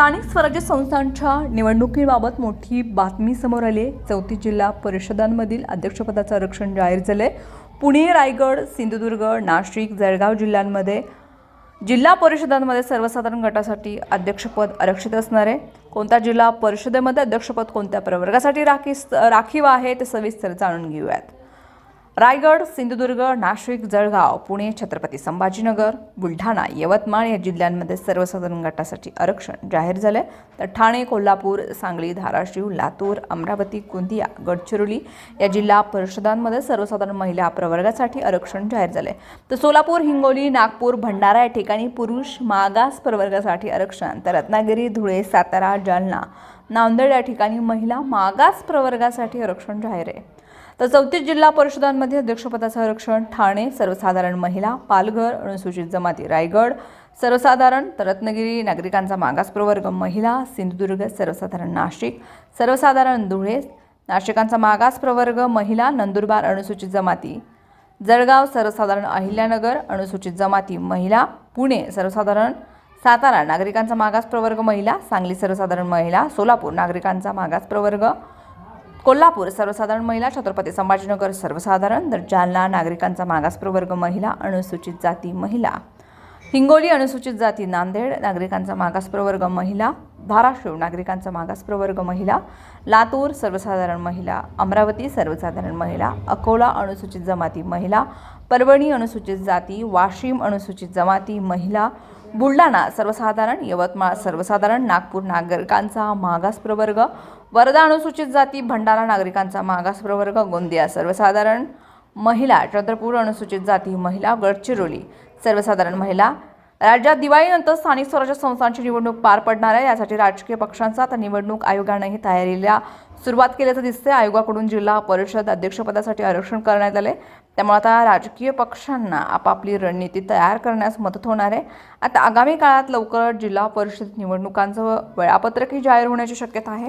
स्थानिक स्वराज्य संस्थांच्या निवडणुकीबाबत मोठी बातमी समोर आली आहे. चौथी जिल्हा परिषदांमधील अध्यक्षपदाचं आरक्षण जाहीर झालंय. पुणे रायगड सिंधुदुर्ग नाशिक जळगाव जिल्ह्यांमध्ये जिल्हा परिषदांमध्ये सर्वसाधारण गटासाठी अध्यक्षपद आरक्षित असणार आहे. कोणत्या जिल्हा परिषदेमध्ये अध्यक्षपद कोणत्या प्रवर्गासाठी राखी राखीव आहे ते सविस्तर जाणून घेऊयात. रायगड सिंधुदुर्ग नाशिक जळगाव पुणे छत्रपती संभाजीनगर बुलढाणा यवतमाळ या जिल्ह्यांमध्ये सर्वसाधारण गटासाठी आरक्षण जाहीर झाले तर ठाणे कोल्हापूर सांगली धाराशिव लातूर अमरावती गोंदिया गडचिरोली या जिल्हा परिषदांमध्ये सर्वसाधारण महिला प्रवर्गासाठी आरक्षण जाहीर झाले तर सोलापूर हिंगोली नागपूर भंडारा या ठिकाणी पुरुष मागास प्रवर्गासाठी आरक्षण तर रत्नागिरी धुळे सातारा जालना नांदेड या ठिकाणी महिला मागास प्रवर्गासाठी आरक्षण जाहीर आहे. तर चौतीस जिल्हा परिषदांमध्ये अध्यक्षपदाचं आरक्षण ठाणे सर्वसाधारण महिला पालघर अनुसूचित जमाती रायगड सर्वसाधारण तर रत्नागिरी नागरिकांचा मागास प्रवर्ग महिला सिंधुदुर्ग सर्वसाधारण नाशिक सर्वसाधारण धुळे नाशिकांचा मागास प्रवर्ग महिला नंदुरबार अनुसूचित जमाती जळगाव सर्वसाधारण अहिल्यानगर अनुसूचित जमाती महिला पुणे सर्वसाधारण सातारा नागरिकांचा मागास प्रवर्ग महिला सांगली सर्वसाधारण महिला सोलापूर नागरिकांचा मागास प्रवर्ग कोल्हापूर सर्वसाधारण महिला छत्रपती संभाजीनगर सर्वसाधारण तर जालना नागरिकांचा मागास प्रवर्ग महिला अनुसूचित जाती महिला. हिंगोली अनुसूचित जाती नांदेड नागरिकांचा मागास प्रवर्ग महिला. धाराशिव नागरिकांचा मागास प्रवर्ग महिला लातूर सर्वसाधारण महिला अमरावती सर्वसाधारण महिला अकोला अनुसूचित जमाती महिला परभणी अनुसूचित जाती वाशिम अनुसूचित जमाती महिला बुलढाणा सर्वसाधारण यवतमाळ सर्वसाधारण नागपूर नागरिकांचा मागास प्रवर्ग वर्धा अनुसूचित जाती भंडारा नागरिकांचा मागास प्रवर्ग गोंदिया सर्वसाधारण महिला चंद्रपूर अनुसूचित जाती महिला गडचिरोली सर्वसाधारण महिला राज्यात दिवाळीनंतर स्थानिक स्वराज्य संस्थांची निवडणूक पार पडणार आहे. यासाठी राजकीय पक्षांचा आता निवडणूक आयोगानंही तयारीला सुरुवात केल्याचं दिसते आयोगाकडून जिल्हा परिषद अध्यक्षपदासाठी आरक्षण करण्यात आले त्यामुळे आता राजकीय पक्षांना आपापली रणनीती तयार करण्यास मदत होणार आहे. आता आगामी काळात लवकर जिल्हा परिषद निवडणुकांचं वेळापत्रकही जाहीर होण्याची शक्यता आहे.